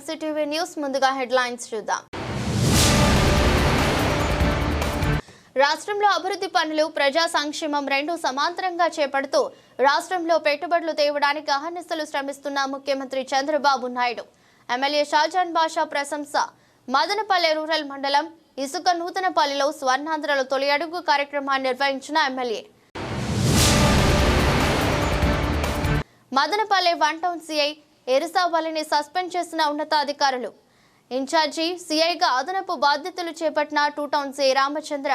MCTV news ముందుగా headlines చూద్దాం. రాష్ట్రంలో అభివృద్ధి పనులు ప్రజా సంక్షేమం రెండు సమాంతరంగా చేపడుతూ రాష్ట్రంలో పెట్టుబడులు తేవడానికి అహర్నిశలు శ్రమిస్తున్న ముఖ్యమంత్రి చంద్రబాబు నాయుడు. ఎమ్మెల్యే షాజాన్ బాషా ప్రశంస. మదనపల్లె రూరల్ మండలం ఇసుక నూతనపల్లిలో స్వర్ణాంధ్రలో తొలి అడుగు కార్యక్రమాన్ని నిర్వహించిన MLA. Madanapalle one town CI ఎరుసావల్లిని suspend చేసిన ఉన్నతాధికారులు. ఇన్ఛార్జి సిఐగా అదనపు బాధ్యతలు చేపట్టిన టూ టౌన్ సిఐ రామచంద్ర.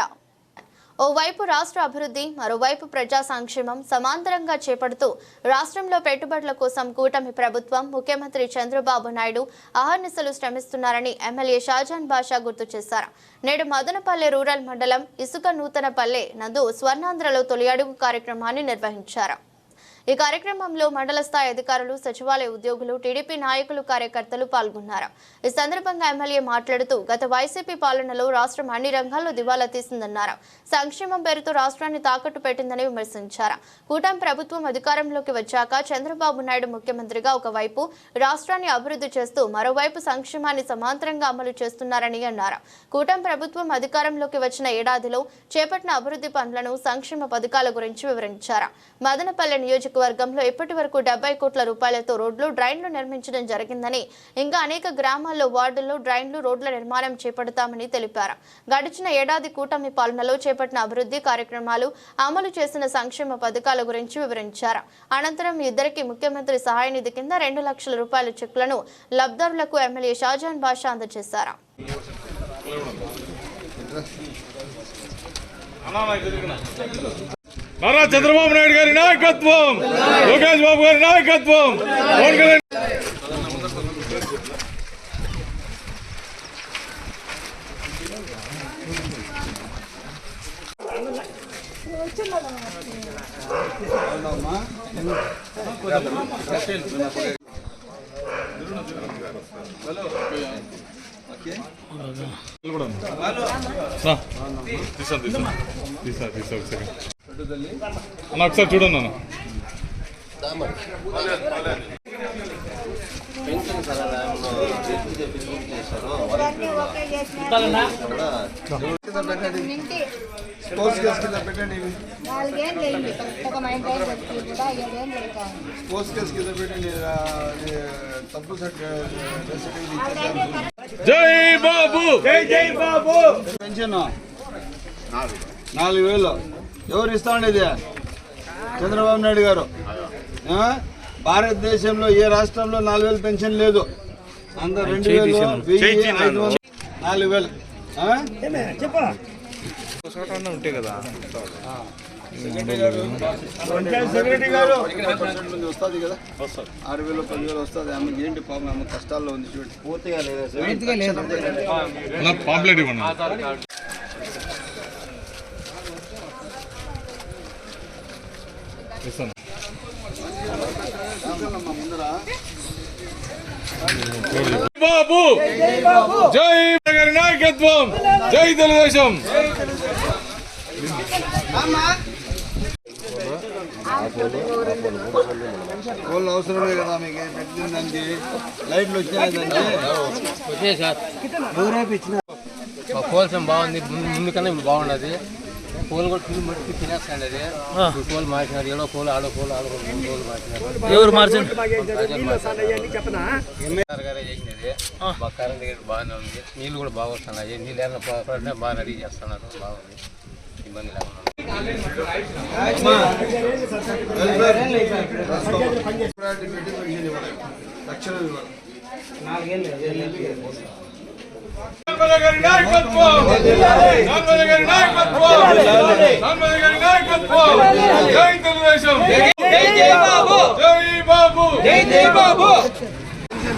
ఓవైపు రాష్ట్ర అభివృద్ధి మరోవైపు ప్రజా సంక్షేమం సమాంతరంగా చేపడుతూ రాష్ట్రంలో పెట్టుబడుల కోసం కూటమి ప్రభుత్వం ముఖ్యమంత్రి చంద్రబాబు నాయుడు అహర్నిశలు శ్రమిస్తున్నారని ఎమ్మెల్యే షాజాన్ బాషా గుర్తు చేశారు. నేడు మదనపల్లె రూరల్ మండలం ఇసుక నూతనపల్లె నందు స్వర్ణాంధ్రలో తొలి అడుగు కార్యక్రమాన్ని నిర్వహించారు. ఈ కార్యక్రమంలో మండల స్థాయి అధికారులు సచివాలయ ఉద్యోగులు టీడీపీ నాయకులు కార్యకర్తలు పాల్గొన్నారు. ఈ సందర్భంగా ఎమ్మెల్యే మాట్లాడుతూ గత వైసీపీ పాలనలో రాష్ట్రం అన్ని రంగాల్లో దివాలా తీసిందన్నారు. సంక్షేమం పేరుతో రాష్ట్రాన్ని తాకట్టు పెట్టిందని విమర్శించారు. కూటమి ప్రభుత్వం అధికారంలోకి వచ్చాక చంద్రబాబు నాయుడు ముఖ్యమంత్రిగా ఒకవైపు రాష్ట్రాన్ని అభివృద్ధి చేస్తూ మరోవైపు సంక్షేమాన్ని సమాంతరంగా అమలు చేస్తున్నారని అన్నారు. కూటమి ప్రభుత్వం అధికారంలోకి వచ్చిన ఏడాదిలో చేపట్టిన అభివృద్ధి పనులను సంక్షేమ పథకాల గురించి వివరించారు. మదనపల్లె నియోజకవర్గంలో ఇప్పటి వరకు డెబ్బై కోట్ల రూపాయలతో రోడ్లు డ్రైన్లు నిర్మించడం జరిగిందని ఇంకా అనేక గ్రామాల్లో వార్డుల్లో డ్రైన్లు రోడ్ల నిర్మాణం చేపడతామని తెలిపారు. గడిచిన ఏడాది కూటమి పాలనలో చేపట్టిన అభివృద్ధి కార్యక్రమాలు అమలు చేసిన సంక్షేమ పథకాల గురించి వివరించారు. అనంతరం ఇద్దరికి ముఖ్యమంత్రి సహాయ నిధి కింద రెండు లక్షల రూపాయల చెక్కులను లబ్ధారులకు ఎమ్మెల్యే షాజాన్ బాషా అందజేశారు. నారా చంద్రబాబు నాయుడు గారి నాయకత్వం లోకేష్ బాబు గారి నాయకత్వం పవన్ కళ్యాణ్ రా. తీసా తీసా తీసా తీసా ఒక సెకండ్ అన్న ఒకసారి చూడండి అన్న స్పోర్ట్స్ కేసు కింద పెట్టండి స్పోర్ట్స్ కేసు కింద పెట్టండి తప్పు. జై బాబు! జై జై బాబు! పెన్షన్? నాలుగు వేలు. ఎవరు ఇస్తామండి ఇది చంద్రబాబు నాయుడు గారు. ఆ? భారతదేశంలో ఏ రాష్ట్రంలో నాలుగు వేలు పెన్షన్ లేదు? అందరు రెండు వేలు వెయ్యి ఐదు వందలు నాలుగు వేలు. ఆ? సెక్రటరీ గారు వస్తుంది కదా. ఆరు వేలు పదివేలు వస్తుంది. ఆమె ఏంటి పాపం? ఆమె కష్టాల్లో ఉంది చూడండి పూర్తిగా లేదు అన్న పాంప్లెట్ ఇవ్వండి ఇస్తాను బాబు! జై గారి నాయకత్వం! జై తెలుగుదేశం! కోళ్ళు అవసరమే కదా మీకు పెట్టిందండి లైట్లు వచ్చినాయి మా కోల్సం బాగుంది ముందు ముందు కన్నా ఇప్పుడు బాగున్నది పూలు కూడా ఫుల్ మట్టి తినేస్తాండి అది ఇప్పుడు పూలు మార్చినారు ఏడో పూలు ఆడో పూలు ఆడో పూలు మూడు పూలు మార్చినారు ఎవరు మార్చండి గారే చేసినది బాగా కరెంట్ గిట్ బాగానే ఉంది నీళ్ళు కూడా బాగా వస్తున్నాయి నీళ్ళు ఏమైనా బాగా రెడీ చేస్తున్నారు బాగుంది ఇబ్బంది లేకుండా లక్షలు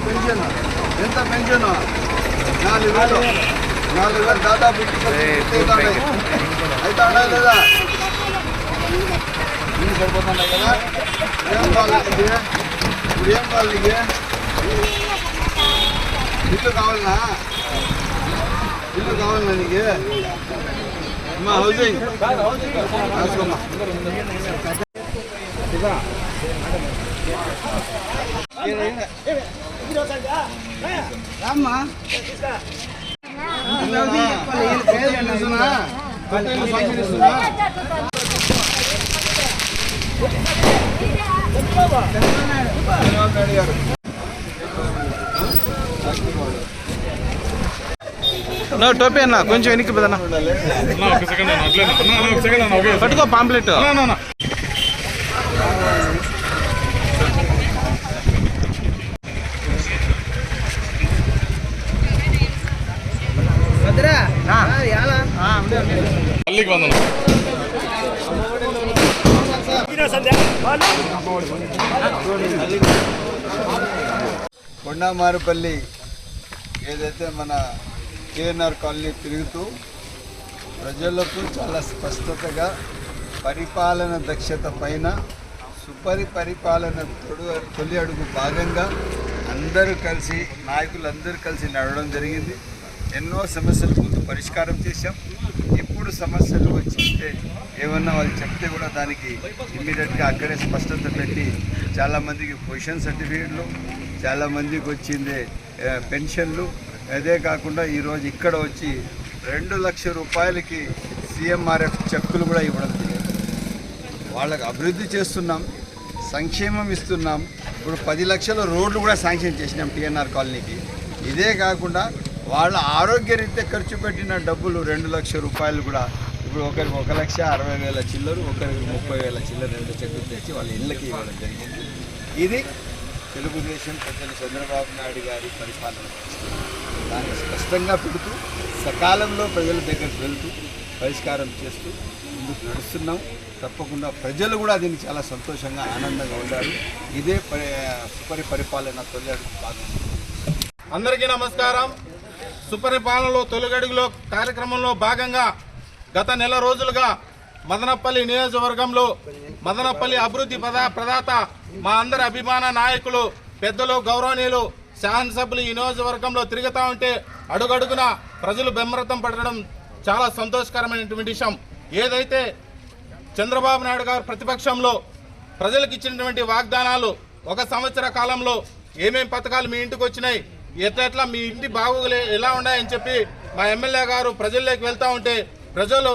పెన్షన్ ఎంత పెన్షన్ నాలుగు వేలు నాలుగు వేలు దాదాపు అవుతాయి అవుతాడా లేదా సరిపోతున్నాయి కదా ఏం కావాలి ఇప్పుడు ఏం కావాలి నీకు ఇల్లు కావాలనా ఇల్లు కావాలనా నీకు అమ్మా హౌసింగ్ రాసుకోమ్మా రామ్మా నో టోపీ అన్న కొంచెం వెనక్కి పెదన్నా అన్న ఒక సెకండ్ అన్న సెకండ్ అన్న ఓకే పట్టుకో పాంప్లెట్. తల్లికి వందనం కొండమారుపల్లి ఏదైతే మన కేఎన్ఆర్ కాలనీ తిరుగుతూ ప్రజలకు చాలా స్పష్టతగా పరిపాలన దక్షత పైన సుపరి పరిపాలన తొడు తొలి అడుగు భాగంగా అందరూ కలిసి నాయకులందరూ కలిసి నడవడం జరిగింది. ఎన్నో సమస్యలు ముందు పరిష్కారం చేశాం. ఎప్పుడు సమస్యలు వచ్చింటే ఏమన్నా వాళ్ళు చెప్తే కూడా దానికి ఇమ్మీడియట్గా అక్కడే స్పష్టత పెట్టి చాలామందికి పొజిషన్ సర్టిఫికేట్లు చాలామందికి వచ్చింది పెన్షన్లు అదే కాకుండా ఈరోజు ఇక్కడ వచ్చి రెండు లక్షల రూపాయలకి సీఎంఆర్ఎఫ్ చెక్కులు కూడా ఇవ్వడం జరిగింది. వాళ్ళకి అభివృద్ధి చేస్తున్నాం సంక్షేమం ఇస్తున్నాం. ఇప్పుడు పది లక్షల రోడ్లు కూడా శాంక్షన్ చేసినాం టీఎన్ఆర్ కాలనీకి. ఇదే కాకుండా వాళ్ళ ఆరోగ్యరీత్యా ఖర్చు పెట్టిన డబ్బులు రెండు లక్షల రూపాయలు కూడా ఇప్పుడు ఒకరికి ఒక లక్ష అరవై వేల చిల్లరు ఒకరికి ముప్పై వేల చిల్లర రెండు చెక్కులు తెచ్చి వాళ్ళ ఇళ్ళకి ఇవ్వడం జరిగింది. ఇది తెలుగుదేశం పెద్దలు చంద్రబాబు నాయుడు గారి పరిపాలన. దాన్ని స్పష్టంగా పెడుతూ సకాలంలో ప్రజల దగ్గరికి వెళ్తూ పరిష్కారం చేస్తూ ముందుకు నడుస్తున్నాం. తప్పకుండా ప్రజలు కూడా దీన్ని చాలా సంతోషంగా ఆనందంగా ఉండాలి. ఇదే పరి సుపరి పరిపాలన తొలి భాగం. అందరికీ నమస్కారం. సుపరిపాలనలో తొలిగడుగులో కార్యక్రమంలో భాగంగా గత నెల రోజులుగా మదనపల్లి నియోజకవర్గంలో మదనపల్లి అభివృద్ధి ప్రదాత మా అందరి అభిమాన నాయకులు పెద్దలు గౌరవనీయులు శాసనసభ్యులు ఈ నియోజకవర్గంలో తిరుగుతూ ఉంటే అడుగడుగున ప్రజలు బెమ్మరతం పడడం చాలా సంతోషకరమైనటువంటి విషయం. ఏదైతే చంద్రబాబు నాయుడు గారు ప్రతిపక్షంలో ప్రజలకు ఇచ్చినటువంటి వాగ్దానాలు ఒక సంవత్సర కాలంలో ఏమేమి పథకాలు మీ ఇంటికి వచ్చినాయి ఎట్లా మీ ఇంటి బాగోగులు ఎలా ఉన్నాయని చెప్పి మా ఎమ్మెల్యే గారు ప్రజల్లోకి వెళ్తా ఉంటే ప్రజలు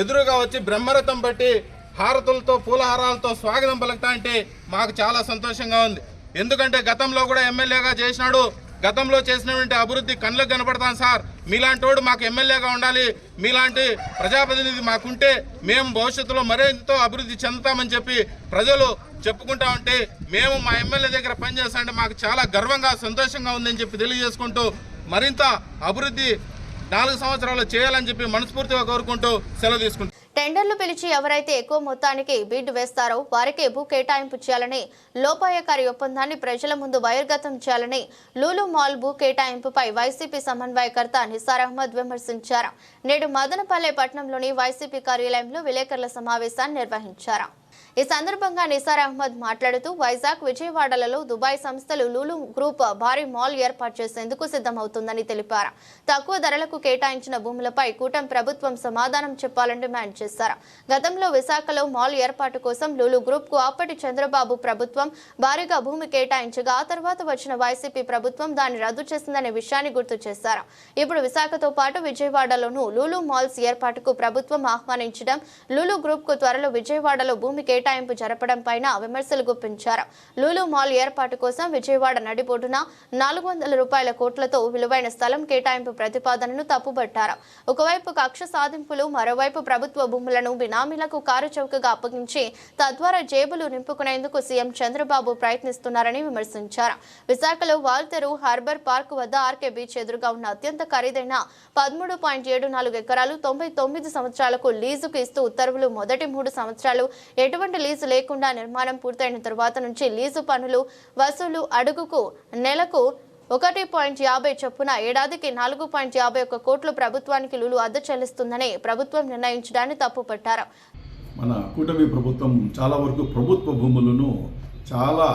ఎదురుగా వచ్చి బ్రహ్మరథం బట్టి హారతులతో పూలహారాలతో స్వాగతం పలుకుతా అంటే మాకు చాలా సంతోషంగా ఉంది. ఎందుకంటే గతంలో కూడా ఎమ్మెల్యేగా చేసినాడు. గతంలో చేసినటువంటి అభివృద్ధి కళ్ళకు కనపడతాం సార్. మీలాంటోడు మాకు ఎమ్మెల్యేగా ఉండాలి. మీలాంటి ప్రజాప్రతినిధి మాకుంటే మేము భవిష్యత్తులో మరెంతో అభివృద్ధి చెందుతామని చెప్పి ప్రజలు చెప్పుకుంటా ఉంటే మేము మా ఎమ్మెల్యే దగ్గర పనిచేస్తామంటే మాకు చాలా గర్వంగా సంతోషంగా ఉందని చెప్పి తెలియజేసుకుంటూ మరింత అభివృద్ధి నాలుగు సంవత్సరాలు చేయాలని చెప్పి మనస్ఫూర్తిగా కోరుకుంటూ సెలవు తీసుకుంటాం టెండర్లు పిలిచి ఎవరైతే ఎక్కువ మొత్తానికి బిడ్ వేస్తారో వారికే భూ కేటాయింపు చేయాలని లోపాయకారి ఒప్పందాన్ని ప్రజల ముందు బహిర్గతం చేయాలని లూలు మాల్ భూ కేటాయింపుపై వైసీపీ సమన్వయకర్త నిసార్ అహ్మద్ విమర్శించారు. నేడు మదనపల్లె పట్టణంలోని వైసీపీ కార్యాలయంలో విలేకరుల సమావేశాన్ని నిర్వహించారు. ఈ సందర్భంగా నిసార్ అహ్మద్ మాట్లాడుతూ వైజాగ్ విజయవాడలలో దుబాయ్ సంస్థలు లూలు గ్రూప్ భారీ మాల్ ఏర్పాటు చేసేందుకు సిద్ధమవుతుందని తెలిపారు. తక్కువ ధరలకు కేటాయించిన భూములపై కూటమి ప్రభుత్వం సమాధానం చెప్పాలని డిమాండ్ చేశారు. గతంలో విశాఖలో మాల్ ఏర్పాటు కోసం లూలు గ్రూప్కు అప్పటి చంద్రబాబు ప్రభుత్వం భారీగా భూమి కేటాయించగా ఆ తర్వాత వచ్చిన వైసీపీ ప్రభుత్వం దాన్ని రద్దు చేసిందనే విషయాన్ని గుర్తు చేశారు. ఇప్పుడు విశాఖతో పాటు విజయవాడలోనూ లూలు మాల్స్ ఏర్పాటుకు ప్రభుత్వం ఆహ్వానించడం లూలు గ్రూప్కు త్వరలో విజయవాడలో భూమి కేటాయింపు జరపడం పైన విమర్శలు గుప్పించారు. లూలు మాల్ ఏర్పాటు కోసం విజయవాడ నడిబొడ్డున నాలుగు వందల రూపాయల కోట్లతో విలువైన స్థలం కేటాయింపు ప్రతిపాదనను తప్పుబట్టారు. ఒకవైపు కక్ష సాధింపులు మరోవైపు ప్రభుత్వ భూములను బినామీలకు కారు చౌకగా అప్పగించి తద్వారా జేబులు నింపుకునేందుకు సీఎం చంద్రబాబు ప్రయత్నిస్తున్నారని విమర్శించారు. విశాఖలో వాల్తెరు హార్బర్ పార్క్ వద్ద ఆర్కే బీచ్ ఎదురుగా ఉన్న అత్యంత ఖరీదైన పదమూడు పాయింట్ ఏడు నాలుగు ఎకరాలు తొంభై తొమ్మిది సంవత్సరాలకు లీజుకు ఇస్తూ ఉత్తర్వులు మొదటి మూడు సంవత్సరాలు ఎటువంటి లీజు లేకుండా నిర్మాణం పూర్తయిన తర్వాత నుంచి లీజు పనులు వసూలు అడుగుకు నెలకు ఒకటి పాయింట్ యాభై చొప్పున ఏడాదికి నాలుగు పాయింట్ యాభై ఒక్క కోట్లు ప్రభుత్వానికి లులు అద్దె చెల్లిస్తుందని ప్రభుత్వం నిర్ణయించడాన్ని తప్పుపట్టారు. మన కూటమి ప్రభుత్వం చాలా వరకు ప్రభుత్వ భూములను చాలా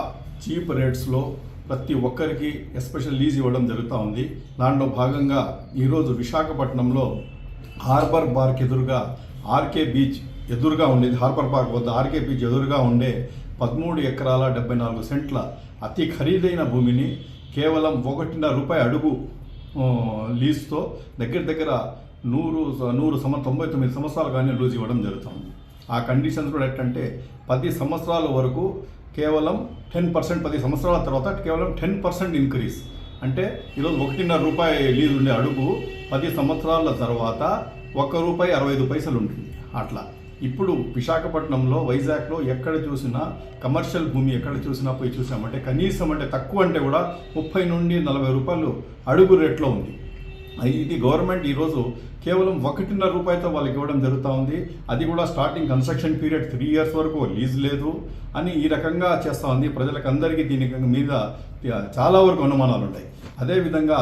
చీప్ రేట్స్లో ప్రతి ఒక్కరికి ఎస్పెషల్ లీజ్ ఇవ్వడం జరుగుతూ ఉంది. దాంట్లో భాగంగా ఈరోజు విశాఖపట్నంలో హార్బర్ బార్క్ ఎదురుగా ఆర్కే బీచ్ ఎదురుగా ఉండేది హార్బర్ పార్క్ వద్ద ఆర్కే బీచ్ ఎదురుగా ఉండే పదమూడు ఎకరాల డెబ్బై నాలుగు సెంట్ల అతి ఖరీదైన భూమిని కేవలం ఒకటిన్నర రూపాయి అడుగు లీజుతో దగ్గర దగ్గర నూరు నూరు సంవ తొంభై తొమ్మిది సంవత్సరాలు కానీ లూజ్ ఇవ్వడం జరుగుతుంది. ఆ కండిషన్స్ కూడా ఏంటంటే పది సంవత్సరాల వరకు కేవలం టెన్ పర్సెంట్ పది సంవత్సరాల తర్వాత కేవలం టెన్ పర్సెంట్ ఇంక్రీజ్ అంటే ఈరోజు ఒకటిన్నర రూపాయి లీజు ఉండే అడుగు పది సంవత్సరాల తర్వాత ఒక్క రూపాయి అరవై ఐదు పైసలు ఉంటుంది అట్లా. ఇప్పుడు విశాఖపట్నంలో వైజాగ్లో ఎక్కడ చూసినా కమర్షియల్ భూమి ఎక్కడ చూసినా పోయి చూసామంటే కనీసం అంటే తక్కువ అంటే కూడా ముప్పై నుండి నలభై రూపాయలు అడుగు రేట్లో ఉంది. ఇది గవర్నమెంట్ ఈరోజు కేవలం ఒకటిన్నర రూపాయలతో వాళ్ళకి ఇవ్వడం జరుగుతూ ఉంది. అది కూడా starting construction period three years వరకు లీజ్ లేదు అని ఈ రకంగా చేస్తూ ఉంది. ప్రజలకు అందరికీ దీని మీద చాలా వరకు అనుమానాలు ఉంటాయి. అదేవిధంగా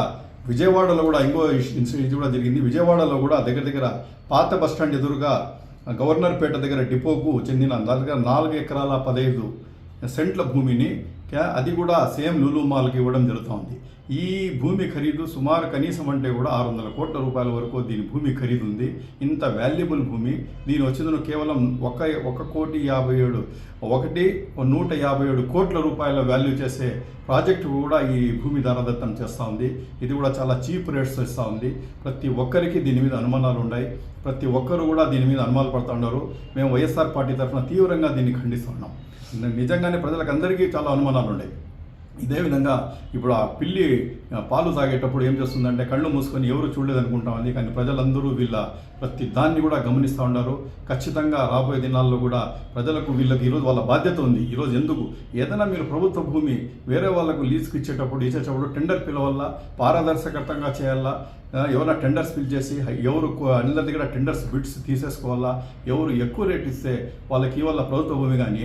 విజయవాడలో కూడా ఇంకో ఇది కూడా జరిగింది. విజయవాడలో కూడా దగ్గర దగ్గర పాత బస్ స్టాండ్ ఎదురుగా గవర్నర్పేట దగ్గర డిపోకు చెందిన దగ్గర నాలుగు ఎకరాల పదహైదు సెంట్ల భూమిని అది కూడా సేమ్ లులు మాల్కి ఇవ్వడం జరుగుతోంది ఈ భూమి ఖరీదు సుమారు కనీసం అంటే కూడా ఆరు వందల కోట్ల రూపాయల వరకు దీని భూమి ఖరీదు ఉంది ఇంత వాల్యుబుల్ భూమి. దీని వచ్చిందను కేవలం ఒక ఒక కోటి యాభై ఏడు ఒకటి నూట యాభై ఏడు కోట్ల రూపాయల వాల్యూ చేసే ప్రాజెక్టు కూడా ఈ భూమి ధరదత్తం చేస్తూ ఉంది. ఇది కూడా చాలా చీప్ రేట్స్ ఇస్తూ ఉంది. ప్రతి ఒక్కరికి దీని మీద అనుమానాలు ఉన్నాయి. ప్రతి ఒక్కరు కూడా దీని మీద అనుమానాలు పడుతూ ఉన్నారు. మేము వైఎస్ఆర్ పార్టీ తరఫున తీవ్రంగా దీన్ని ఖండిస్తున్నాం నిజంగానే ప్రజలకు అందరికీ చాలా అనుమానాలు ఉన్నాయి. ఇదే విధంగా ఇప్పుడు ఆ పిల్లి పాలు తాగేటప్పుడు ఏం చేస్తుందంటే కళ్ళు మూసుకొని ఎవరు చూడలేదు అనుకుంటామని కానీ ప్రజలందరూ వీళ్ళ ప్రతి దాన్ని కూడా గమనిస్తూ ఉన్నారు. ఖచ్చితంగా రాబోయే దినాల్లో కూడా ప్రజలకు వీళ్ళకి ఈరోజు వాళ్ళ బాధ్యత ఉంది. ఈరోజు ఎందుకు? ఏదైనా మీరు ప్రభుత్వ భూమి వేరే వాళ్ళకు లీజుకి ఇచ్చేటప్పుడు ఇచ్చేటప్పుడు టెండర్ పిలవల్లా? పారదర్శకతంగా చేయాలా ఎవరైనా టెండర్స్ ఫిల్ చేసి ఎవరు అందరి దగ్గర టెండర్స్ బిడ్స్ తీసేసుకోవాలా? ఎవరు ఎక్కువ రేట్ ఇస్తే వాళ్ళకి ఇవాళ ప్రభుత్వ భూమి కానీ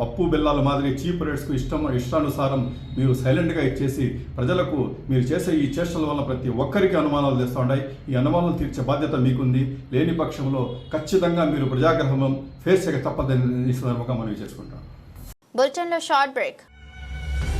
పప్పు బెల్లాల మాదిరి చీప్ రేట్స్కు ఇష్టం ఇష్టానుసారం మీరు సైలెంట్గా ఇచ్చేసి ప్రజలకు మీరు చేసే ఈ చేష్టల వల్ల ప్రతి ఒక్కరికి అనుమానాలు తెస్తూ ఉంటాయి ఈ అనుమానాలు తీర్చే బాధ్యత మీకుంది. లేని పక్షంలో ఖచ్చితంగా మీరు ప్రజాగ్రహం ఫేస్ చేయక తప్పదని ఈ సందర్భంగా మనం చేసుకుంటాం. బులెటిన్లో short break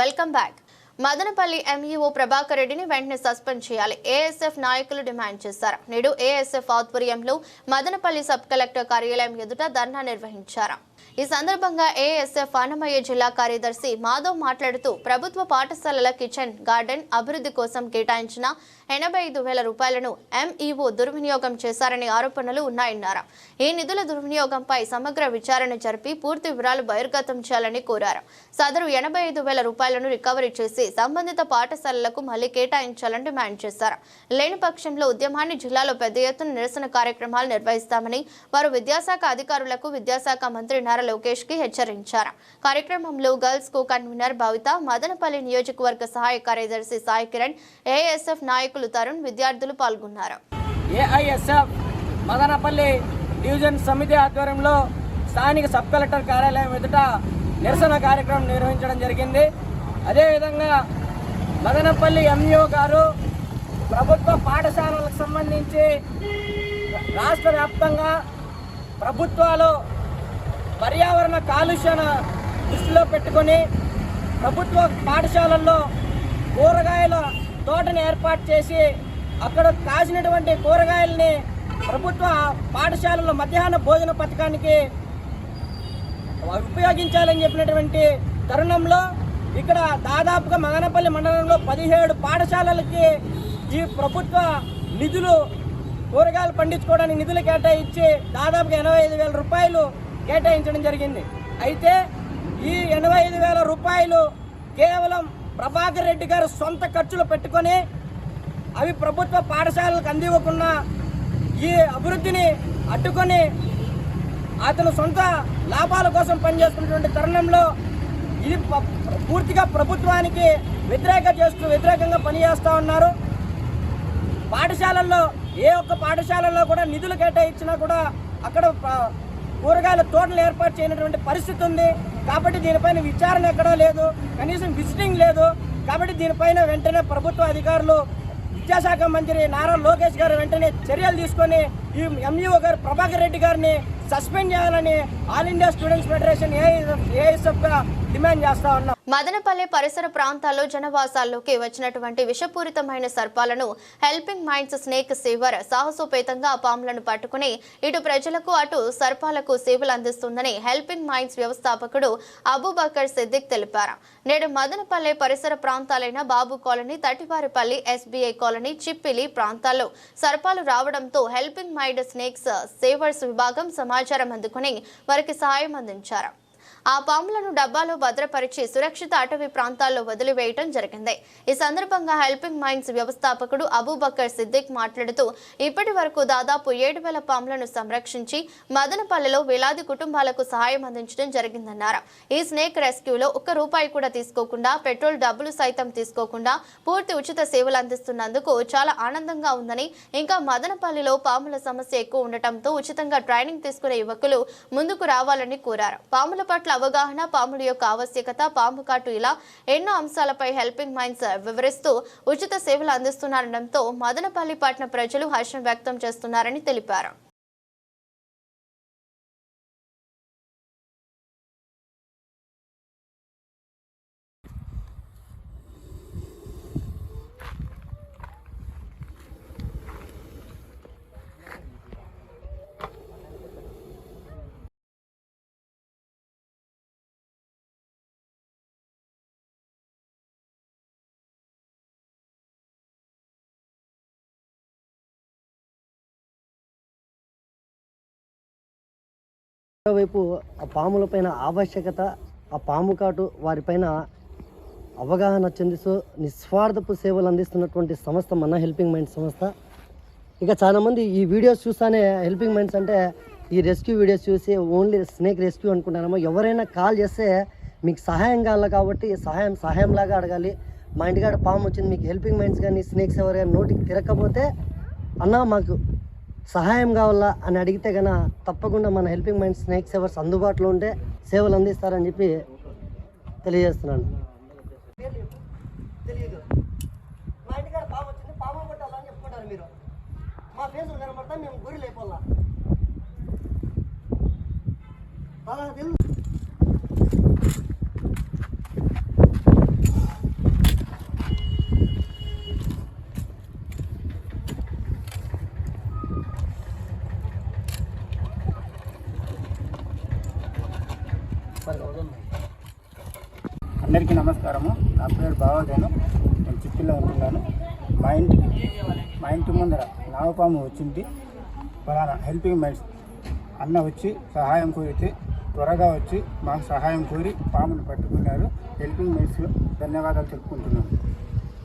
Welcome back Madanapalli MEO Prabhakar రెడ్డిని వెంటనే సస్పెండ్ చేయాలి. ఏఎస్ఎఫ్ నాయకులు డిమాండ్ చేశారు. నేడు ఏఎస్ఎఫ్ ఆధ్వర్యంలో మదనపల్లి సబ్ కలెక్టర్ కార్యాలయం ఎదుట ధర్నా నిర్వహించారు. ఈ సందర్భంగా ఏఎస్ఎఫ్ అన్నమయ్య జిల్లా కార్యదర్శి మాధవ్ మాట్లాడుతూ ప్రభుత్వ పాఠశాలల కిచెన్ గార్డెన్ అభివృద్ధి కోసం కేటాయించిన ఎనభై ఐదు వేల రూపాయలను ఎంఈఓ దుర్వినియోగం చేశారనే ఆరోపణలు ఉన్నాయన్నారు. ఈ నిధుల దుర్వినియోగంపై సమగ్ర విచారణ జరిపి పూర్తి వివరాలు బహిర్గతం చేయాలని కోరారు. సదరు ఎనభై ఐదు వేల రూపాయలను రికవరీ చేసి సంబంధిత పాఠశాలలకు మళ్ళీ కేటాయించాలని డిమాండ్ చేశారు. లేని పక్షంలో ఉద్యమాన్ని జిల్లాలో పెద్ద ఎత్తున నిరసన కార్యక్రమాలు నిర్వహిస్తామని వారు విద్యాశాఖ అధికారులకు విద్యాశాఖ మంత్రి నారా లోకేష్కి హెచ్చరించారు. కార్యక్రమంలో girls co convener Bhavitha Madanapalli నియోజకవర్గ సహాయ కార్యదర్శి సాయి కిరణ్ ఏఎస్ఎఫ్ నాయకులు తరుణ్ విద్యార్థులు పాల్గొన్నారు. ఏఐఎస్ఎఫ్ మదనపల్లి డివిజన్ సమితి ఆధ్వర్యంలో స్థానిక సబ్ కలెక్టర్ కార్యాలయం ఎదుట నిరసన కార్యక్రమం నిర్వహించడం జరిగింది. అదేవిధంగా మదనపల్లి ఎంఈఓ గారు ప్రభుత్వ పాఠశాలలకు సంబంధించి రాష్ట్ర వ్యాప్తంగా ప్రభుత్వాలు పర్యావరణ కాలుష్యాన్ని దృష్టిలో పెట్టుకొని ప్రభుత్వ పాఠశాలల్లో కూరగాయల తోటని ఏర్పాటు చేసి అక్కడ కాసినటువంటి కూరగాయలని ప్రభుత్వ పాఠశాలల మధ్యాహ్న భోజన పథకానికి ఉపయోగించాలని చెప్పినటువంటి తరుణంలో ఇక్కడ దాదాపుగా మదనపల్లి మండలంలో పదిహేడు పాఠశాలలకి ఈ ప్రభుత్వ నిధులు కూరగాయలు పండించుకోవడానికి నిధులు కేటాయించి దాదాపుగా ఎనభై ఐదు వేల రూపాయలు కేటాయించడం జరిగింది. అయితే ఈ ఎనభై ఐదు వేల రూపాయలు కేవలం ప్రభాకర్ రెడ్డి గారు సొంత ఖర్చులు పెట్టుకొని అవి ప్రభుత్వ పాఠశాలలకు అందివ్వకుండా ఈ అభివృద్ధిని అడ్డుకొని అతను సొంత లాభాల కోసం పనిచేస్తున్నటువంటి తరుణంలో ఇది ప- పూర్తిగా ప్రభుత్వానికి వ్యతిరేక చేస్తూ వ్యతిరేకంగా పనిచేస్తూ ఉన్నారు. పాఠశాలల్లో ఏ ఒక్క పాఠశాలల్లో కూడా నిధులు కేటాయించినా కూడా అక్కడ కూరగాయల తోటలు ఏర్పాటు చేయనటువంటి పరిస్థితి ఉంది. కాబట్టి దీనిపైన విచారణ ఎక్కడా లేదు. కనీసం విజిటింగ్ లేదు. కాబట్టి దీనిపైన వెంటనే ప్రభుత్వ అధికారులు విద్యాశాఖ మంత్రి నారా లోకేష్ గారు వెంటనే చర్యలు తీసుకొని ఈ ఎంఈఓ గారు ప్రభాకర్ రెడ్డి గారిని సస్పెండ్ చేయాలని all India students federation ASF demand చేస్తా ఉన్నాం. మదనపల్లె పరిసర ప్రాంతాల్లో జనవాసాల్లోకి వచ్చినటువంటి విషపూరితమైన సర్పాలను హెల్పింగ్ మైండ్స్ స్నేక్ సేవర్ సాహసోపేతంగా పాములను పట్టుకుని ఇటు ప్రజలకు అటు సర్పాలకు సేవలు అందిస్తుందని హెల్పింగ్ మైండ్స్ వ్యవస్థాపకుడు అబూబకర్ సిద్దిక్ తెలిపారు. నేడు మదనపల్లె పరిసర ప్రాంతాలైన Babu colony Tativaripalli SBI colony Chippili ప్రాంతాల్లో సర్పాలు రావడంతో హెల్పింగ్ మైండ్ స్నేక్స్ సేవర్స్ విభాగం సమాచారం అందుకుని వారికి సహాయం అందించారు. ఆ పాములను డబ్బాలో భద్రపరిచి సురక్షిత అటవీ ప్రాంతాల్లో వదిలివేయటం జరిగింది. ఈ సందర్భంగా హెల్పింగ్ మైండ్స్ వ్యవస్థాపకుడు అబూబక్కర్ సిద్దిక్ మాట్లాడుతూ ఇప్పటి వరకు దాదాపు ఏడు వేల పాములను సంరక్షించి మదనపల్లెలో వేలాది కుటుంబాలకు సహాయం అందించడం జరిగిందన్నారు. ఈ స్నేక్ రెస్క్యూలో ఒక్క రూపాయి కూడా తీసుకోకుండా పెట్రోల్ డబ్బులు సైతం తీసుకోకుండా పూర్తి ఉచిత సేవలు అందిస్తున్నందుకు చాలా ఆనందంగా ఉందని ఇంకా మదనపల్లిలో పాముల సమస్య ఎక్కువ ఉండటంతో ఉచితంగా ట్రైనింగ్ తీసుకునే యువకులు ముందుకు రావాలని కోరారు. పాముల పట్ల అవగాహన పాముల యొక్క ఆవశ్యకత పాము కాటు ఇలా ఎన్నో అంశాలపై హెల్పింగ్ మైండ్స్ వివరిస్తూ ఉచిత సేవలు అందిస్తున్నారనడంతో మదనపల్లి పట్టణ ప్రజలు హర్షం వ్యక్తం చేస్తున్నారని తెలిపారు. మరోవైపు ఆ పాముల పైన ఆవశ్యకత ఆ పాము కాటు వారిపైన అవగాహన చెందిస్తూ నిస్వార్థపు సేవలు అందిస్తున్నటువంటి సంస్థ మన హెల్పింగ్ మైండ్స్ సంస్థ. ఇక చాలామంది ఈ వీడియోస్ చూస్తానే హెల్పింగ్ మైండ్స్ అంటే ఈ రెస్క్యూ వీడియోస్ చూసి ఓన్లీ స్నేక్ రెస్క్యూ అనుకుంటారేమో. ఎవరైనా కాల్ చేస్తే మీకు సహాయం కావాలి కాబట్టి సహాయం సహాయం లాగా అడగాలి. మా ఇంటికాడ పాము వచ్చింది మీకు హెల్పింగ్ మైండ్స్ కానీ స్నేక్స్ ఎవరైనా నోటికి తిరగకపోతే అన్న మాకు సహాయం కావాలా అని అడిగితే కనుక తప్పకుండా మన హెల్పింగ్ మైండ్ స్నేక్ సేవర్స్ అందుబాటులో ఉంటే సేవలు అందిస్తారని చెప్పి తెలియజేస్తున్నాను. తెలియదు మా ఇంటికాడ పాము వచ్చింది పాము కొట్టాలని చెప్పుకుంటారు మీరు. మా ఫేసులు కనబడతా మేము గురి లేపోలా తెలుసు అందరికీ నమస్కారము. నా పేరు బావదేను నేను చిప్పిలో ఉంటున్నాను. మా ఇంటికి మా ఇంటి ముందర నాగపాము వచ్చింది. ఫలానా హెల్పింగ్ మైండ్స్. అన్న వచ్చి సహాయం కోరితే త్వరగా వచ్చి మాకు సహాయం కోరి పామును పట్టుకున్నారు. హెల్పింగ్ మైండ్స్ ధన్యవాదాలు చెప్పుకుంటున్నాను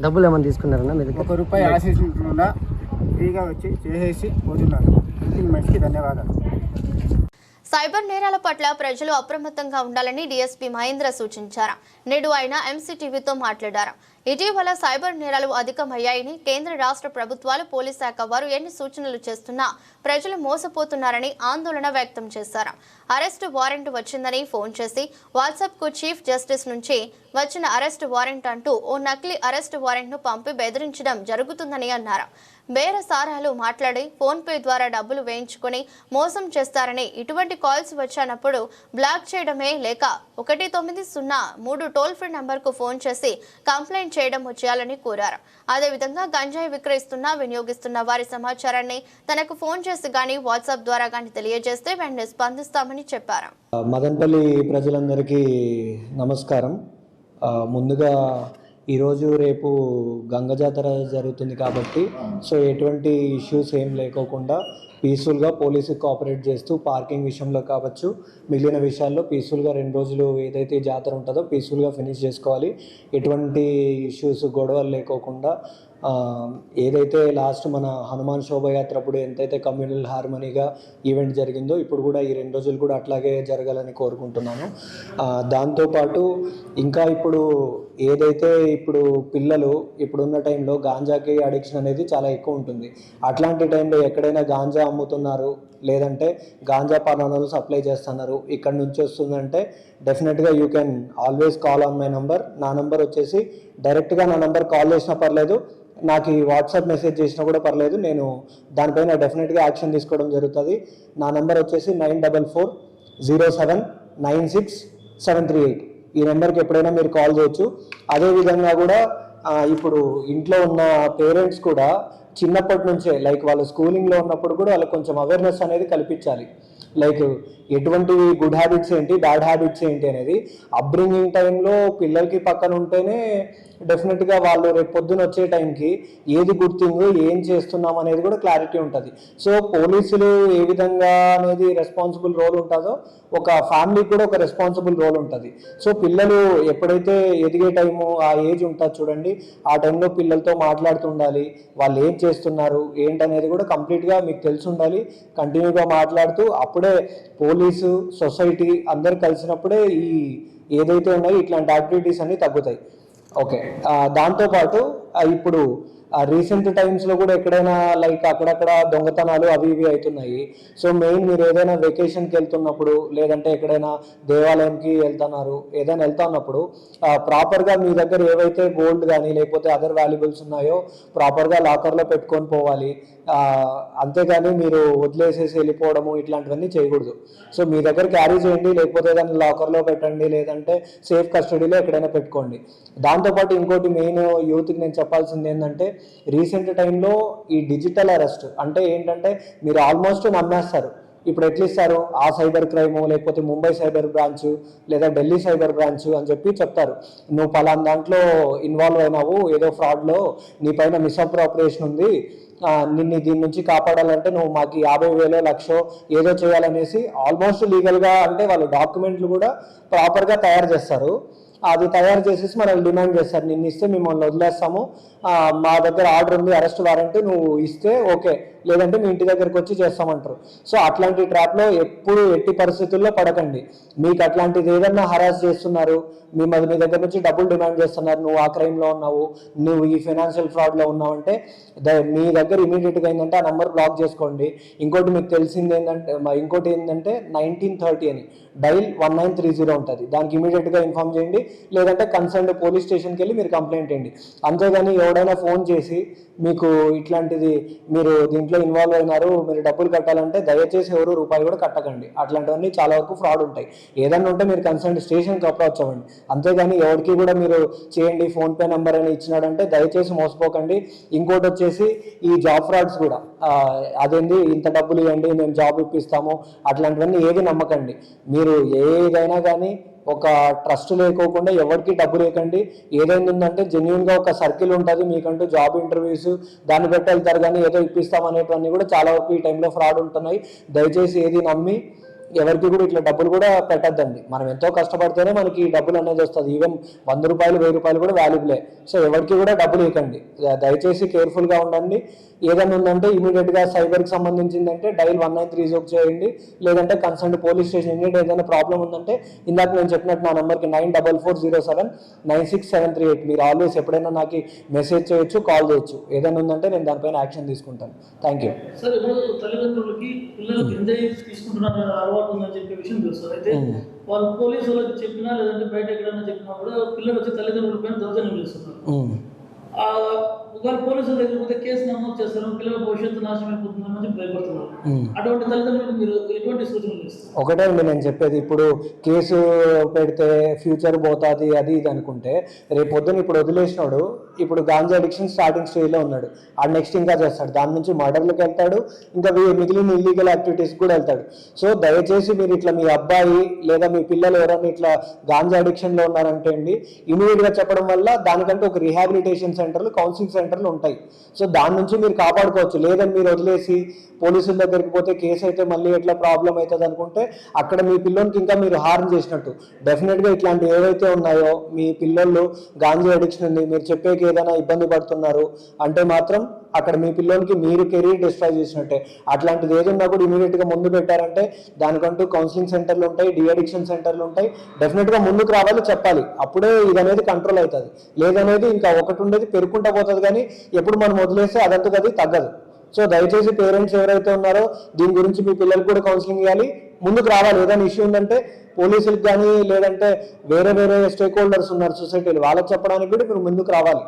డబ్బులు ఏమైనా తీసుకున్నారన్నా మీ దగ్గర? ఒక రూపాయి ఆశించకుండా ఫ్రీగా వచ్చి చేసేసి పోతున్నారు. హెల్పింగ్ మైండ్స్కి ధన్యవాదాలు. సైబర్ నేరాల పట్ల ప్రజలు అప్రమత్తంగా ఉండాలని డీఎస్పీ మహేంద్ర సూచించారు. నేడు ఆయన ఎంసీటీవీతో మాట్లాడారు. ఇటీవల సైబర్ నేరాలు అధికమయ్యాయని కేంద్ర రాష్ట్ర ప్రభుత్వాలు పోలీస్ శాఖ వారు ఎన్ని సూచనలు చేస్తున్నా ప్రజలు మోసపోతున్నారని ఆందోళన వ్యక్తం చేశారు. అరెస్టు వారెంట్ వచ్చిందని ఫోన్ చేసి వాట్సాప్కు చీఫ్ జస్టిస్ నుంచి వచ్చిన అరెస్ట్ వారెంట్ అంటూ ఓ నకిలీ అరెస్ట్ వారెంట్ను పంపి బెదిరించడం జరుగుతుందని అన్నారు. బేరసారాలు మాట్లాడి ఫోన్పే ద్వారా డబ్బులు వేయించుకొని మోసం చేస్తారని ఇటువంటి కాల్స్ వచ్చినప్పుడు బ్లాక్ చేయడమే లేక ఒకటి తొమ్మిది సున్నా మూడు టోల్ ఫ్రీ నంబర్కు ఫోన్ చేసి కంప్లైంట్ చేయడం చేయాలని కోరారు. అదేవిధంగా గంజాయి విక్రయిస్తున్న వినియోగిస్తున్న వారి సమాచారాన్ని తనకు ఫోన్ చేసి కానీ వాట్సాప్ ద్వారా కానీ తెలియజేస్తే వెంటనే స్పందిస్తామని చెప్పారు. మదనపల్లి ప్రజలందరికీ నమస్కారం. ముందుగా ఈరోజు రేపు గంగ జాతర జరుగుతుంది కాబట్టి సో ఎటువంటి ఇష్యూస్ ఏం లేకోకుండా పీస్ఫుల్గా పోలీసు కోఆపరేట్ చేస్తూ పార్కింగ్ విషయంలో కావచ్చు మిగిలిన విషయాల్లో పీస్ఫుల్గా రెండు రోజులు ఏదైతే జాతర ఉంటుందో పీస్ఫుల్గా ఫినిష్ చేసుకోవాలి. ఎటువంటి ఇష్యూస్ గొడవలు లేకోకుండా ఏదైతే లాస్ట్ మన హనుమాన్ శోభయాత్ర అప్పుడు ఎంతైతే కమ్యూనల్ హార్మనీగా ఈవెంట్ జరిగిందో ఇప్పుడు కూడా ఈ రెండు రోజులు కూడా అట్లాగే జరగాలని కోరుకుంటున్నాను. దాంతోపాటు ఇంకా ఇప్పుడు ఏదైతే ఇప్పుడు పిల్లలు ఇప్పుడున్న టైంలో గాంజాకి అడిక్షన్ అనేది చాలా ఎక్కువ ఉంటుంది. అట్లాంటి టైంలో ఎక్కడైనా గాంజా అమ్ముతున్నారు లేదంటే గాంజా పనులు సప్లై చేస్తున్నారు ఇక్కడ నుంచి వస్తుందంటే డెఫినెట్గా you can always call on my number నా నంబర్ వచ్చేసి డైరెక్ట్గా నా నంబర్ కాల్ చేసినా పర్లేదు నాకు ఈ వాట్సాప్ మెసేజ్ చేసినా కూడా పర్లేదు. నేను దానిపైన డెఫినెట్గా యాక్షన్ తీసుకోవడం జరుగుతుంది. నా నెంబర్ వచ్చేసి nine double four zero seven nine six seven three eight ఈ నెంబర్కి ఎప్పుడైనా మీరు కాల్ చేయొచ్చు. అదేవిధంగా కూడా ఇప్పుడు ఇంట్లో ఉన్న పేరెంట్స్ కూడా చిన్నప్పటి నుంచే లైక్ వాళ్ళు స్కూలింగ్లో ఉన్నప్పుడు కూడా వాళ్ళకి కొంచెం అవేర్నెస్ అనేది కల్పించాలి. లైక్ ఎటువంటి గుడ్ హ్యాబిట్స్ ఏంటి బ్యాడ్ హ్యాబిట్స్ ఏంటి అనేది అప్బ్రింగింగ్ టైంలో పిల్లలకి పక్కన ఉంటేనే డెఫినెట్గా వాళ్ళు రేపు పొద్దున వచ్చే టైంకి ఏది గుర్తిందో ఏం చేస్తున్నాం అనేది కూడా క్లారిటీ ఉంటుంది. సో పోలీసులు ఏ విధంగా అనేది రెస్పాన్సిబుల్ రోల్ ఉంటుందో ఒక ఫ్యామిలీ కూడా ఒక రెస్పాన్సిబుల్ రోల్ ఉంటుంది. సో పిల్లలు ఎప్పుడైతే ఎదిగే టైము ఆ ఏజ్ ఉంటుంది చూడండి ఆ టైంలో పిల్లలతో మాట్లాడుతుండాలి వాళ్ళు ఏం చేస్తున్నారు ఏంటనేది కూడా కంప్లీట్గా మీకు తెలిసి ఉండాలి. కంటిన్యూగా మాట్లాడుతూ అప్పుడే పోలీసు సొసైటీ అందరు కలిసినప్పుడే ఈ ఏదైతే ఉన్నాయో ఇట్లాంటి యాక్టివిటీస్ అన్ని తగ్గుతాయి. ఓకే. దాంతోపాటు ఇప్పుడు రీసెంట్ టైమ్స్లో కూడా ఎక్కడైనా లైక్ అక్కడక్కడ దొంగతనాలు అవి ఇవి అవుతున్నాయి. సో మెయిన్ మీరు ఏదైనా వెకేషన్కి వెళ్తున్నప్పుడు లేదంటే ఎక్కడైనా దేవాలయంకి వెళ్తున్నారు ఏదైనా వెళ్తా ఉన్నప్పుడు ప్రాపర్గా మీ దగ్గర ఏవైతే గోల్డ్ కానీ లేకపోతే అదర్ వాల్యుబుల్స్ ఉన్నాయో ప్రాపర్గా లాకర్లో పెట్టుకొని పోవాలి. అంతేగాని మీరు వదిలేసేసి వెళ్ళిపోవడము ఇట్లాంటివన్నీ చేయకూడదు. సో మీ దగ్గర క్యారీ చేయండి లేకపోతే దాన్ని లాకర్లో పెట్టండి లేదంటే సేఫ్ కస్టడీలో ఎక్కడైనా పెట్టుకోండి. దాంతోపాటు ఇంకోటి మెయిన్ యూత్కి నేను చెప్పాల్సింది ఏంటంటే రీసెంట్ టైంలో ఈ డిజిటల్ అరెస్ట్ అంటే ఏంటంటే మీరు ఆల్మోస్ట్ నమ్మేస్తారు. ఇప్పుడు ఎట్లా ఇస్తారు ఆ సైబర్ క్రైమ్ లేకపోతే ముంబై సైబర్ బ్రాంచ్ లేదా ఢిల్లీ సైబర్ బ్రాంచ్ అని చెప్పి చెప్తారు. నువ్వు పలానా దాంట్లో ఇన్వాల్వ్ అయినావు ఏదో ఫ్రాడ్లో నీ పైన మిస్అప్రాపరేషన్ ఉంది నిన్ను దీని నుంచి కాపాడాలంటే నువ్వు మాకు యాభై వేలో లక్షో ఏదో చేయాలనేసి ఆల్మోస్ట్ లీగల్గా అంటే వాళ్ళు డాక్యుమెంట్లు కూడా ప్రాపర్గా తయారు చేస్తారు. అది తయారు చేసేసి మనల్ని డిమాండ్ చేస్తారు. నిన్ను ఇస్తే మిమ్మల్ని వదిలేస్తాము. మా దగ్గర ఆర్డర్ ఉంది అరెస్ట్ వారెంట్ నువ్వు ఇస్తే ఓకే. లేదంటే మీ ఇంటి దగ్గరకు వచ్చి చేస్తామంటారు. సో అట్లాంటి ట్రాప్లో ఎప్పుడు ఎట్టి పరిస్థితుల్లో పడకండి. మీకు అట్లాంటిది ఏదన్నా హరాస్ చేస్తున్నారు మీ మరి మీ దగ్గర నుంచి డబ్బులు డిమాండ్ చేస్తున్నారు నువ్వు ఆ క్రైమ్లో ఉన్నావు నువ్వు ఈ ఫైనాన్షియల్ ఫ్రాడ్లో ఉన్నావు అంటే మీ దగ్గర ఇమీడియట్గా ఏంటంటే ఆ నెంబర్ బ్లాక్ చేసుకోండి. ఇంకోటి మీకు తెలిసింది ఏంటంటే ఇంకోటి ఏంటంటే నైన్టీన్ థర్టీ అని. Dial one nine three zero ఉంటుంది. దానికి ఇమీడియట్గా ఇన్ఫామ్ చేయండి. లేదంటే కన్సర్న్ పోలీస్ స్టేషన్కి వెళ్ళి మీరు కంప్లైంట్ చేయండి అంతేగాని ఎవడైనా ఫోన్ చేసి మీకు ఇట్లాంటిది మీరు దీంట్లో ఇన్వాల్వ్ అయినారు మీరు డబ్బులు కట్టాలంటే దయచేసి ఎవరు రూపాయి కూడా కట్టకండి. అట్లాంటివన్నీ చాలా వరకు ఫ్రాడ్ ఉంటాయి. ఏదన్నా ఉంటే మీరు కన్సర్న్ స్టేషన్కి అప్రోచ్ అవ్వండి. అంతేగాని ఎవరికి కూడా మీరు చేయండి ఫోన్పే నెంబర్ అని ఇచ్చినాడంటే దయచేసి మోసపోకండి. ఇంకోటి వచ్చేసి ఈ జాబ్ ఫ్రాడ్స్ కూడా. అదేంది? ఇంత డబ్బులు ఇవ్వండి మేము జాబ్ ఇప్పిస్తాము. అట్లాంటివన్నీ ఏది నమ్మకండి. మీరు ఏదైనా కానీ ఒక ట్రస్ట్ లేకోకుండా ఎవరికి డబ్బు లేకండి. ఏదైనా ఉందంటే జెన్యున్గా ఒక సర్కిల్ ఉంటుంది. మీకంటూ జాబ్ ఇంటర్వ్యూస్ దాన్ని బట్టి వెళ్తారు కానీ ఏదో ఇప్పిస్తాం అనేటివన్నీ కూడా చాలా వరకు ఈ టైంలో ఫ్రాడ్ ఉంటున్నాయి. దయచేసి ఏది నమ్మి ఎవరికి కూడా ఇట్లా డబ్బులు కూడా పెట్టద్దండి. మనం ఎంతో కష్టపడితేనే మనకి ఈ డబ్బులు అనేది వస్తుంది. ఈవెన్ వంద రూపాయలు వెయ్యి రూపాయలు కూడా వాల్యుబులే సో ఎవరికి కూడా డబ్బులు ఇవ్వకండి దయచేసి కేర్ఫుల్గా ఉండండి. ఏదైనా ఉందంటే ఇమీడియట్గా సైబర్కి సంబంధించిందంటే dial one nine three zero చేయండి. లేదంటే కన్సర్న్ పోలీస్ స్టేషన్ ఇమీడియట్ ఏదైనా ప్రాబ్లం ఉందంటే ఇందాక నేను చెప్పినట్టు నా నెంబర్కి nine double four zero seven nine six seven three eight మీరు ఆల్వేస్ ఎప్పుడైనా నాకు మెసేజ్ చేయొచ్చు కాల్ చేయొచ్చు. ఏదైనా ఉందంటే నేను దానిపైన యాక్షన్ తీసుకుంటాను. థ్యాంక్ యూ సార్ ఇప్పుడు తల్లిదండ్రులకి పిల్లలకి ఎంజాయ్ తీసుకుంటున్నారు అలవాటు ఉందని చెప్పే విషయం తెలుసు అయితే వాళ్ళు పోలీసు వాళ్ళకి చెప్పినా లేదంటే బయట ఎక్కడైనా చెప్పినా కూడా పిల్లలు వచ్చి తల్లిదండ్రుల పైన దౌర్జన్యం చేస్తున్నారు. ఆ, ఒకవేళ పోలీసుల దగ్గర పోతే కేసు నమోదు చేస్తారు. పిల్లల భవిష్యత్తు నాశనం అయిపోతుందని భయపడుతున్నారు. అటువంటి తల్లిదండ్రులకు మీరు ఎటువంటి సూచనలు ఇస్తారు? ఒకటే అండి నేను చెప్పేది. ఇప్పుడు కేసు పెడితే ఫ్యూచర్ పోతుంది అది ఇది అనుకుంటే రేపు పొద్దున ఇప్పుడు వదిలేసినాడు ఇప్పుడు గాంజా అడిక్షన్ స్టార్టింగ్ స్టేజ్లో ఉన్నాడు. ఆ నెక్స్ట్ ఇంకా చేస్తాడు. దాని నుంచి మర్డర్లకు వెళ్తాడు. ఇంకా మిగిలిన ఇల్లీగల్ యాక్టివిటీస్ కూడా వెళ్తాడు. సో దయచేసి మీరు ఇట్లా మీ అబ్బాయి లేదా మీ పిల్లలు ఎవరైనా ఇట్లా గాంజా అడిక్షన్లో ఉన్నారంటే అండి ఇమీడియట్గా చెప్పడం వల్ల దానికంటే ఒక రిహాబిలిటేషన్ సెంటర్లు కౌన్సిలింగ్ సెంటర్లు ఉంటాయి. సో దాని నుంచి మీరు కాపాడుకోవచ్చు. లేదని మీరు వదిలేసి పోలీసుల దగ్గరికి పోతే కేసు అయితే మళ్ళీ ఎట్లా ప్రాబ్లం అవుతుంది అనుకుంటే అక్కడ మీ పిల్లోనికి ఇంకా మీరు హార్మ్ చేసినట్టు. డెఫినెట్గా ఇట్లాంటి ఏవైతే ఉన్నాయో మీ పిల్లలు గాంధీ అడిక్షన్ ఉంది మీరు చెప్పేకి ఏదైనా ఇబ్బంది పడుతున్నారు అంటే మాత్రం అక్కడ మీ పిల్లోనికి మీరు కెరీర్ డిస్ట్రాయ్ చేసినట్టే. అట్లాంటిది ఏదన్నా కూడా ఇమీడియట్గా ముందు పెట్టారంటే దానికంటూ కౌన్సిలింగ్ సెంటర్లు ఉంటాయి డిఅడిక్షన్ సెంటర్లు ఉంటాయి. డెఫినెట్గా ముందుకు రావాలి చెప్పాలి. అప్పుడే ఇది అనేది కంట్రోల్ అవుతుంది. లేదనేది ఇంకా ఒకటి ఉండేది పెరుక్కుంటా పోతుంది కానీ ఎప్పుడు మనం వదిలేస్తే అదంతకు అది తగ్గదు. సో దయచేసి పేరెంట్స్ ఎవరైతే ఉన్నారో దీని గురించి మీ పిల్లలకు కూడా కౌన్సిలింగ్ ఇవ్వాలి. ముందుకు రావాలి. ఏదైనా ఇష్యూ ఉందంటే పోలీసులకు కానీ లేదంటే వేరే వేరే స్టేక్ హోల్డర్స్ ఉన్నారు సొసైటీలు వాళ్ళకి చెప్పడానికి కూడా మీరు ముందుకు రావాలి.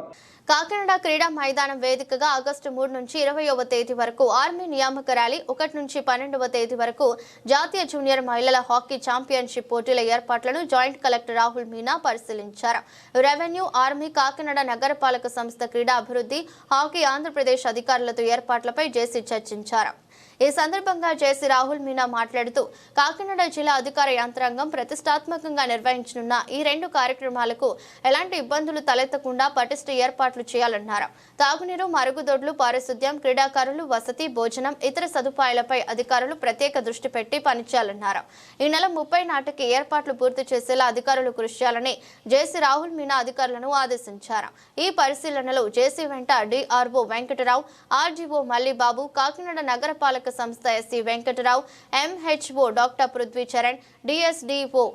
కాకినాడ క్రీడా మైదానం వేదికగా ఆగస్టు మూడు నుంచి ఇరవయవ తేదీ వరకు ఆర్మీ నియామక ర్యాలీ ఒకటి నుంచి పన్నెండవ తేదీ వరకు జాతీయ జూనియర్ మహిళల హాకీ ఛాంపియన్షిప్ పోటీల ఏర్పాట్లను జాయింట్ కలెక్టర్ రాహుల్ మీనా పరిశీలించారు. రెవెన్యూ ఆర్మీ కాకినాడ నగరపాలక సంస్థ క్రీడా అభివృద్ధి హాకీ ఆంధ్రప్రదేశ్ అధికారులతో ఏర్పాట్లపై జేసీ చర్చించారు. ఈ సందర్భంగా జేసీ రాహుల్ మీనా మాట్లాడుతూ కాకినాడ జిల్లా అధికార యంత్రాంగం ప్రతిష్టాత్మకంగా నిర్వహించనున్న ఈ రెండు కార్యక్రమాలకు ఎలాంటి ఇబ్బందులు తలెత్తకుండా పటిష్ట ఏర్పాట్లు చేయాలన్నారు. తాగునీరు మరుగుదొడ్లు పారిశుద్ధ్యం క్రీడాకారులు వసతి భోజనం ఇతర సదుపాయాలపై అధికారులు ప్రత్యేక దృష్టి పెట్టి పనిచేయాలన్నారు. ఈ నెల ముప్పై నాటికి ఏర్పాట్లు పూర్తి చేసేలా అధికారులు కృషి చేయాలని జేసీ రాహుల్ మీనా అధికారులను ఆదేశించారు. ఈ పరిశీలనలో జేసీ వెంట డిఆర్ఓ వెంకటరావు ఆర్జీఓ మల్లిబాబు కాకినాడ నగరపాలక సంస్థ SC Venkatarao MHO doctor Prithvi Charan DSDO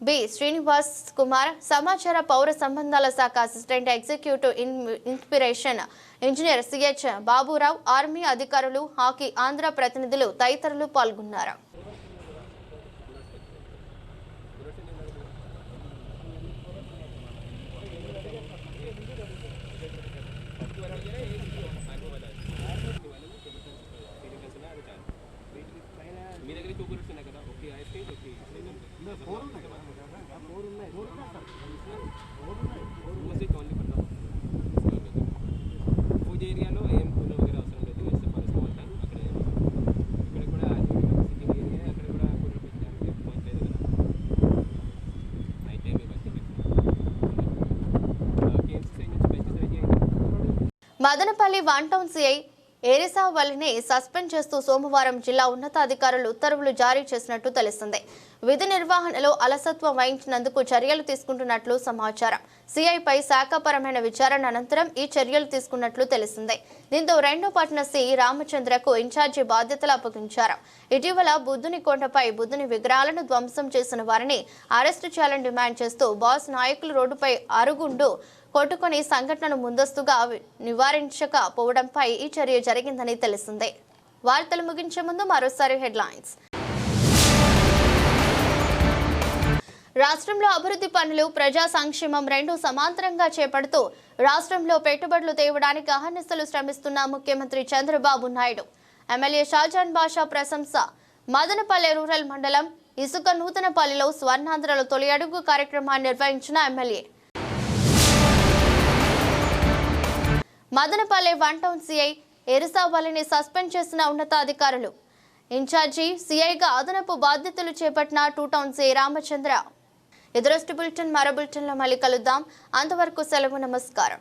B Srinivas Kumar సమాచార పౌర సంబంధాల శాఖ assistant executive in- inspiration engineer CH Baburao army అధికారులు హాకీ ఆంధ్ర ప్రతినిధులు తదితరులు పాల్గొన్నారు మీ దగ్గర టూ గ్రూప్స్ ఉన్నాయి కదా ఒకటి ఐస్ క్రీమ్ ఒకటి మ్యూజిక్ ఓన్లీ ఫర్ పూజ ఏరియాలో ఏం కూలర్ వగేరే అవసరం లేదు ఇట్స్ ఫర్ స్మాల్ టైం అక్కడ ఇక్కడ కూడా సిట్టింగ్ ఏరియా అక్కడ కూడా కూలర్ పెట్టడానికి పాయింట్ లేదు కదా నైట్ టైం బట్టి కేఎంసీ నుంచి పెస్టిసైడ్ చేయండి మదనపల్లి వన్ టౌన్ సిఐ ఏరిసా వల్లిని సస్పెండ్ చేస్తూ సోమవారం జిల్లా ఉన్నతాధికారులు ఉత్తర్వులు జారీ చేసినట్టు తెలిసింది విధి నిర్వహణలో అలసత్వం వహించినందుకు చర్యలు తీసుకుంటున్నట్లు సమాచారం. సిఐపై శాఖాపరమైన విచారణ అనంతరం ఈ చర్యలు తీసుకున్నట్లు తెలిసిందే. దీంతో రెండో పట్టణ సి రామచంద్రకు ఇన్ఛార్జి బాధ్యతలు అప్పగించారు. ఇటీవల బుద్ధుని కొండపై బుద్ధుని విగ్రహాలను ధ్వంసం చేసిన వారిని అరెస్టు చేయాలని డిమాండ్ చేస్తూ బాస్ నాయకులు రోడ్డుపై అరుగుండు కొట్టుకుని సంఘటనను ముందస్తుగా నివారించకపోవడంపై ఈ చర్య జరిగిందని తెలిసిందే. వార్తలు ముగించే ముందు మరోసారి హెడ్లైన్స్. రాష్ట్రంలో అభివృద్ధి పనులు ప్రజా సంక్షేమం రెండు సమాంతరంగా చేపడుతూ రాష్ట్రంలో పెట్టుబడులు తేవడానికి అహర్నిశలు శ్రమిస్తున్న ముఖ్యమంత్రి చంద్రబాబు నాయుడు. ఎమ్మెల్యే షాజాన్ బాషా ప్రశంస. మదనపల్లె రూరల్ మండలం ఇసుక నూతనపల్లిలో స్వర్ణాంధ్రలో తొలి అడుగు కార్యక్రమాన్ని నిర్వహించిన MLA. Madanapalle one town CI ఎరిసావల్లిని suspend చేసిన ఉన్నతాధికారులు. ఇన్ఛార్జి సిఐగా అదనపు బాధ్యతలు చేపట్టిన టూ టౌన్ సిఐ రామచంద్ర. ఎదురొస్ట్ బులెటిన్ మరో బులెటిన్లో మళ్ళీ కలుద్దాం. అంతవరకు సెలవు నమస్కారం.